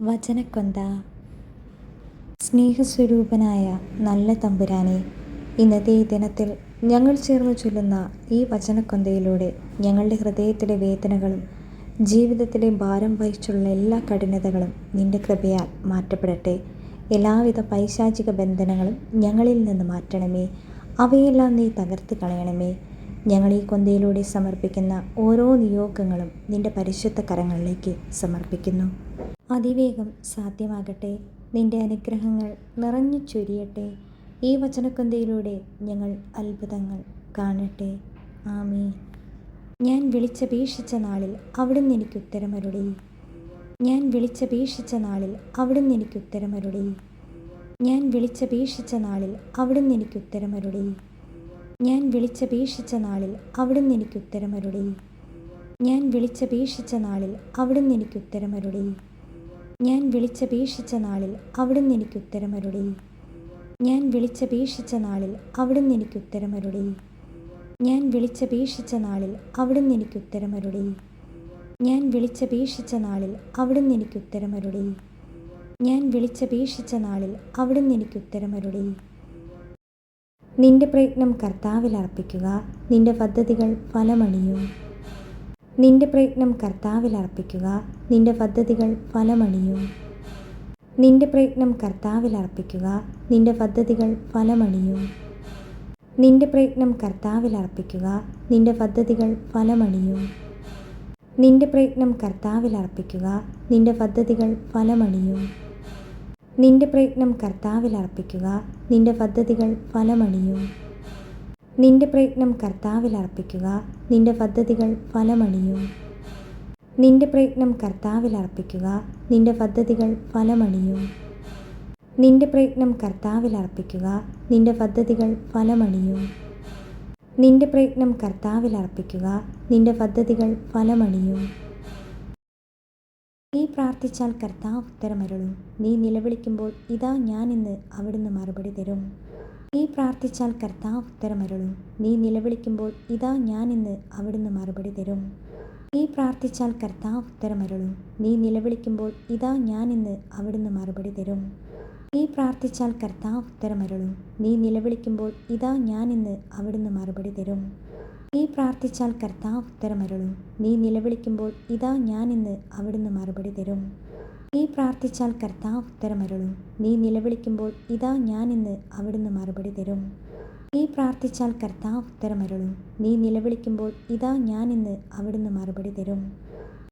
വചനക്കൊന്ത. സ്നേഹസ്വരൂപനായ നല്ല തമ്പുരാനെ ഇന്നത്തെ ഈ ദിനത്തിൽ ഞങ്ങൾ ചേർന്ന് ചൊല്ലുന്ന ഈ വചനക്കൊന്തയിലൂടെ ഞങ്ങളുടെ ഹൃദയത്തിലെ വേദനകളും ജീവിതത്തിലെ ഭാരം വഹിച്ചുള്ള എല്ലാ കഠിനതകളും നിന്റെ കൃപയാൽ മാറ്റപ്പെടട്ടെ. എല്ലാവിധ പൈശാചിക ബന്ധനങ്ങളും ഞങ്ങളിൽ നിന്ന് മാറ്റണമേ. അവയെല്ലാം നീ തകർത്ത് കളയണമേ. ഞങ്ങൾ ഈ കൊന്തയിലൂടെ സമർപ്പിക്കുന്ന ഓരോ നിയോഗങ്ങളും നിന്റെ പരിശുദ്ധ കരങ്ങളിലേക്ക് സമർപ്പിക്കുന്നു. അതിവേഗം സാധ്യമാകട്ടെ. നിന്റെ അനുഗ്രഹങ്ങൾ നിറഞ്ഞു ചൊരിയട്ടെ. ഈ വചനക്കൊന്തയിലൂടെ ഞങ്ങൾ അത്ഭുതങ്ങൾ കാണട്ടെ. ആമേ ഞാൻ വിളിച്ചപേക്ഷിച്ച നാളിൽ അവിടുന്ന് എനിക്ക് ഉത്തരമരുളി. ഞാൻ വിളിച്ചപേക്ഷിച്ച നാളിൽ അവിടുന്ന് എനിക്ക് ഉത്തരമരുളി. ഞാൻ വിളിച്ചപേക്ഷിച്ച നാളിൽ അവിടുന്ന് എനിക്ക് ഉത്തരമരുളി. ഞാൻ വിളിച്ചപേക്ഷിച്ച നാളിൽ അവിടുന്ന് എനിക്ക് ഉത്തരമരുളി. ഞാൻ വിളിച്ചപേക്ഷിച്ച നാളിൽ അവിടുന്ന് എനിക്ക് ഉത്തരമരുളി. ഞാൻ വിളിച്ചപേക്ഷിച്ച നാളിൽ അവിടുന്ന് എനിക്ക് ഉത്തരമരുളി. ഞാൻ വിളിച്ചപേക്ഷിച്ച നാളിൽ അവിടുന്ന് എനിക്ക് ഉത്തരമരുളി. ഞാൻ വിളിച്ചപേക്ഷിച്ച നാളിൽ അവിടുന്ന് എനിക്ക് ഉത്തരമരുളി. ഞാൻ വിളിച്ചപേക്ഷിച്ച നാളിൽ അവിടുന്ന് എനിക്ക് ഉത്തരമരുളി. ഞാൻ വിളിച്ചപേക്ഷിച്ച നാളിൽ അവിടുന്ന് എനിക്ക് ഉത്തരമരുളി. നിന്റെ പ്രയത്നം കർത്താവിൽ അർപ്പിക്കുക. നിന്റെ പദ്ധതികൾ ഫലമണിയും. നിന്റെ പ്രയത്നം കർത്താവിൽ അർപ്പിക്കുക. നിന്റെ പദ്ധതികൾ ഫലമണിയും. നിന്റെ പ്രയത്നം കർത്താവിൽ അർപ്പിക്കുക. നിന്റെ പദ്ധതികൾ ഫലമണിയും. നിന്റെ പ്രയത്നം കർത്താവിൽ അർപ്പിക്കുക. നിന്റെ പദ്ധതികൾ ഫലമണിയും. നിന്റെ പ്രയത്നം കർത്താവിൽ അർപ്പിക്കുക. നിന്റെ പദ്ധതികൾ ഫലമണിയും. നിന്റെ പ്രയത്നം കർത്താവിൽ അർപ്പിക്കുക. നിന്റെ പദ്ധതികൾ ഫലമണിയും. നിന്റെ പ്രയത്നം കർത്താവിൽ അർപ്പിക്കുക. നിന്റെ പദ്ധതികൾ ഫലമണിയും. നിന്റെ പ്രയത്നം കർത്താവിൽ അർപ്പിക്കുക. നിന്റെ പദ്ധതികൾ ഫലമണിയും. നിന്റെ പ്രയത്നം കർത്താവിൽ അർപ്പിക്കുക. നിന്റെ പദ്ധതികൾ ഫലമണിയും. നിന്റെ പ്രയത്നം കർത്താവിൽ അർപ്പിക്കുക. നിന്റെ പദ്ധതികൾ ഫലമണിയും. നീ പ്രാർത്ഥിച്ചാൽ കർത്താവ് ഉത്തരമരുളും. നീ നിലവിളിക്കുമ്പോൾ ഇതാ ഞാൻ ഇന്ന് അവിടുന്ന് മറുപടി തരും. നീ പ്രാർത്ഥിച്ചാൽ കർത്താവ് ഉത്തരമരുളും. നീ നിലവിളിക്കുമ്പോൾ ഇതാ ഞാൻ ഇന്ന് അവിടുന്ന് മറുപടി തരും. നീ പ്രാർത്ഥിച്ചാൽ കർത്താവ് ഉത്തരമരുളും. നീ നിലവിളിക്കുമ്പോൾ ഇതാ ഞാൻ ഇന്ന് അവിടുന്ന് മറുപടി തരും. നീ പ്രാർത്ഥിച്ചാൽ കർത്താവ് ഉത്തരമരുളും. നീ നിലവിളിക്കുമ്പോൾ ഇതാ ഞാൻ ഇന്ന് അവിടുന്ന് മറുപടി തരും. നീ പ്രാർത്ഥിച്ചാൽ കർത്താവ് ഉത്തരമരുളും. നീ നിലവിളിക്കുമ്പോൾ ഇതാ ഞാൻ ഇന്ന് അവിടുന്ന് മറുപടി തരും. നീ പ്രാർത്ഥിച്ചാൽ കർത്താവ് ഉത്തരമരുളും. നീ നിലവിളിക്കുമ്പോൾ ഇതാ ഞാൻ ഇന്ന് അവിടുന്ന് മറുപടി തരും. നീ പ്രാർത്ഥിച്ചാൽ കർത്താവ് ഉത്തരമരുളും. നീ നിലവിളിക്കുമ്പോൾ ഇതാ ഞാൻ ഇന്ന് അവിടുന്ന് മറുപടി തരും.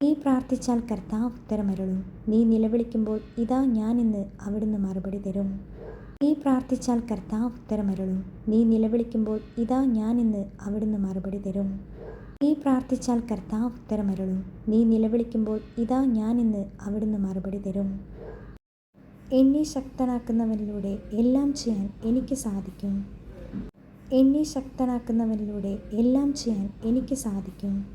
നീ പ്രാർത്ഥിച്ചാൽ കർത്താവ് ഉത്തരമരുളും. നീ നിലവിളിക്കുമ്പോൾ ഇതാ ഞാൻ ഇന്ന് അവിടുന്ന് മറുപടി തരും. നീ പ്രാർത്ഥിച്ചാൽ കർത്താവ് ഉത്തരമരുളും. നീ നിലവിളിക്കുമ്പോൾ ഇതാ ഞാൻ ഇന്ന് അവിടുന്ന് മറുപടി തരും. നീ പ്രാർത്ഥിച്ചാൽ കർത്താവ് ഉത്തരമരുളും. നീ നിലവിളിക്കുമ്പോൾ ഇതാ ഞാൻ ഇന്ന് അവിടുന്ന് മറുപടി തരും. എന്നെ ശക്തനാക്കുന്നവനിലൂടെ എല്ലാം ചെയ്യാൻ എനിക്ക് സാധിക്കും. എന്നെ ശക്തനാക്കുന്നവനിലൂടെ എല്ലാം ചെയ്യാൻ എനിക്ക് സാധിക്കും.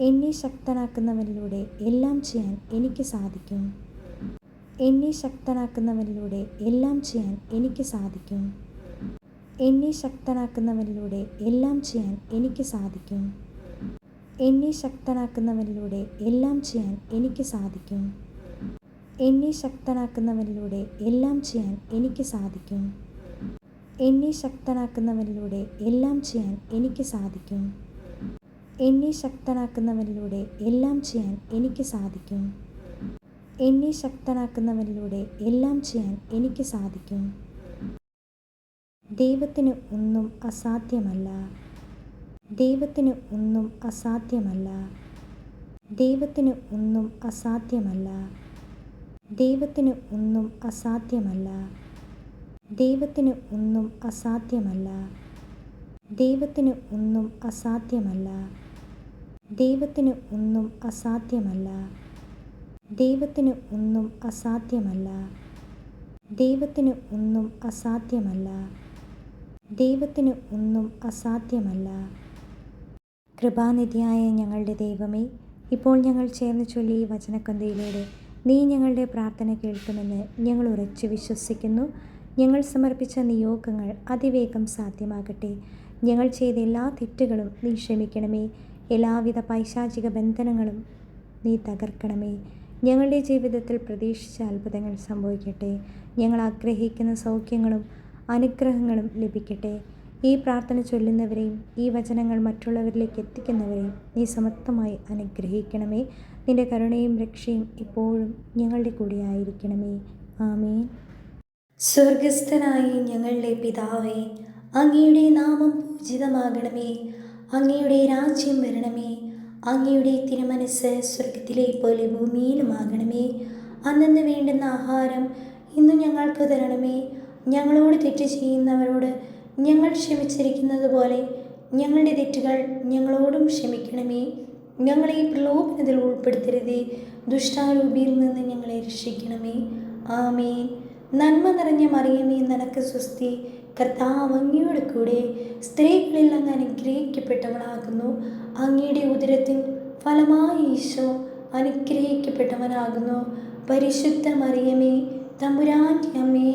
എന്നെ ശക്തനാക്കുന്നവനിലൂടെ എല്ലാം ചെയ്യാൻ എനിക്ക് സാധിക്കും. എന്നെ ശക്തനാക്കുന്നവനിലൂടെ എല്ലാം ചെയ്യാൻ എനിക്ക് സാധിക്കും. എന്നെ ശക്തനാക്കുന്നവനിലൂടെ എല്ലാം ചെയ്യാൻ എനിക്ക് സാധിക്കും. എന്നെ ശക്തനാക്കുന്നവനിലൂടെ എല്ലാം ചെയ്യാൻ എനിക്ക് സാധിക്കും. എന്നെ ശക്തനാക്കുന്നവനിലൂടെ എല്ലാം ചെയ്യാൻ എനിക്ക് സാധിക്കും. എന്നെ ശക്തനാക്കുന്നവനിലൂടെ എല്ലാം ചെയ്യാൻ എനിക്ക് സാധിക്കും. എന്നെ ശക്തനാക്കുന്നവനിലൂടെ എല്ലാം ചെയ്യാൻ എനിക്ക് സാധിക്കും. എന്നെ ശക്തനാക്കുന്നവനിലൂടെ എല്ലാം ചെയ്യാൻ എനിക്ക് സാധിക്കും. ദൈവത്തിന് ഒന്നും അസാധ്യമല്ല. ദൈവത്തിന് ഒന്നും അസാധ്യമല്ല. ദൈവത്തിന് ഒന്നും അസാധ്യമല്ല. ദൈവത്തിന് ഒന്നും അസാധ്യമല്ല. ദൈവത്തിന് ഒന്നും അസാധ്യമല്ല. ദൈവത്തിന് ഒന്നും അസാധ്യമല്ല. ദൈവത്തിന് ഒന്നും അസാധ്യമല്ല. ദൈവത്തിന് ഒന്നും അസാധ്യമല്ല. ദൈവത്തിന് ഒന്നും അസാധ്യമല്ല. ദൈവത്തിന് ഒന്നും അസാധ്യമല്ല. കൃപാനിധിയായ ഞങ്ങളുടെ ദൈവമേ ഇപ്പോൾ ഞങ്ങൾ ചേർന്ന് ചൊല്ലി ഈ വചനക്കന്തയിലൂടെ നീ ഞങ്ങളുടെ പ്രാർത്ഥന കേൾക്കുമെന്ന് ഞങ്ങൾ ഉറച്ചു വിശ്വസിക്കുന്നു. ഞങ്ങൾ സമർപ്പിച്ച നിയോഗങ്ങൾ അതിവേഗം സാധ്യമാകട്ടെ. ഞങ്ങൾ ചെയ്ത എല്ലാ തെറ്റുകളും നീ ക്ഷമിക്കണമേ. എല്ലാവിധ പൈശാചിക ബന്ധനങ്ങളും നീ തകർക്കണമേ. ഞങ്ങളുടെ ജീവിതത്തിൽ പ്രതീക്ഷിച്ച അത്ഭുതങ്ങൾ സംഭവിക്കട്ടെ. ഞങ്ങൾ ആഗ്രഹിക്കുന്ന സൗഖ്യങ്ങളും അനുഗ്രഹങ്ങളും ലഭിക്കട്ടെ. ഈ പ്രാർത്ഥന ചൊല്ലുന്നവരെയും ഈ വചനങ്ങൾ മറ്റുള്ളവരിലേക്ക് എത്തിക്കുന്നവരെയും നീ സമർത്ഥമായി അനുഗ്രഹിക്കണമേ. നിന്റെ കരുണയും രക്ഷയും ഇപ്പോഴും ഞങ്ങളുടെ കൂടെ ആയിരിക്കണമേ. ആമേൻ. സ്വർഗസ്ഥനായ ഞങ്ങളുടെ പിതാവേ അങ്ങയുടെ നാമം പൂജിതമാകണമേ. അങ്ങയുടെ രാജ്യം വരണമേ. അങ്ങയുടെ തിരുമനസ് സ്വർഗത്തിലെ പോലെ ഭൂമിയിലുമാകണമേ. അന്നു വേണ്ടുന്ന ആഹാരം ഇന്ന് ഞങ്ങൾക്ക് തരണമേ. ഞങ്ങളോട് തെറ്റ് ചെയ്യുന്നവരോട് ഞങ്ങൾ ക്ഷമിച്ചിരിക്കുന്നത് പോലെ ഞങ്ങളുടെ തെറ്റുകൾ ഞങ്ങളോടും ക്ഷമിക്കണമേ. ഞങ്ങളെ പ്രലോഭനത്തിൽ ഉൾപ്പെടുത്തരുതേ. ദുഷ്ടാരൂപിയിൽ നിന്ന് ഞങ്ങളെ രക്ഷിക്കണമേ. ആമേൻ. നന്മ നിറഞ്ഞ മറിയമേ നനക്ക് സ്വസ്തി. കർത്താവ് അങ്ങയുടെ കൂടെ സ്ത്രീകളിൽ അങ്ങ് അനുഗ്രഹിക്കപ്പെട്ടവളാകുന്നു. അങ്ങയുടെ ഉദരത്തിൻ ഫലമായി ഈശോ അനുഗ്രഹിക്കപ്പെട്ടവനാകുന്നു. പരിശുദ്ധ മറിയമേ തമ്പുരാന്റെ അമ്മേ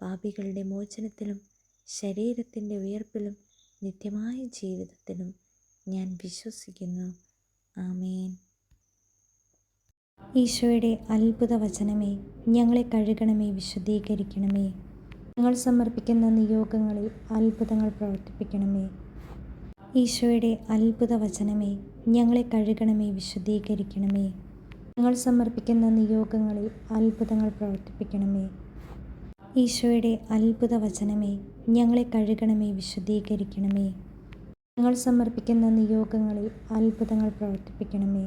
പാപികളുടെ മോചനത്തിലും ശരീരത്തിന്റെ ഉയർപ്പിലും നിത്യമായ ജീവിതത്തിലും ഞാൻ വിശ്വസിക്കുന്നു. ആമേൻ. ഈശോയുടെ അത്ഭുത വചനമേ ഞങ്ങളെ കഴുകണമേ വിശുദ്ധീകരിക്കണമേ. ഞങ്ങൾ സമർപ്പിക്കുന്ന നിയോഗങ്ങളിൽ അത്ഭുതങ്ങൾ പ്രവർത്തിപ്പിക്കണമേ. ഈശോയുടെ അത്ഭുത വചനമേ ഞങ്ങളെ കഴുകണമേ വിശുദ്ധീകരിക്കണമേ. ഞങ്ങൾ സമർപ്പിക്കുന്ന നിയോഗങ്ങളിൽ അത്ഭുതങ്ങൾ പ്രവർത്തിപ്പിക്കണമേ. ഈശോയുടെ അത്ഭുത വചനമേ ഞങ്ങളെ കഴുകണമേ വിശുദ്ധീകരിക്കണമേ. ഞങ്ങൾ സമർപ്പിക്കുന്ന നിയോഗങ്ങളിൽ അത്ഭുതങ്ങൾ പ്രവർത്തിപ്പിക്കണമേ.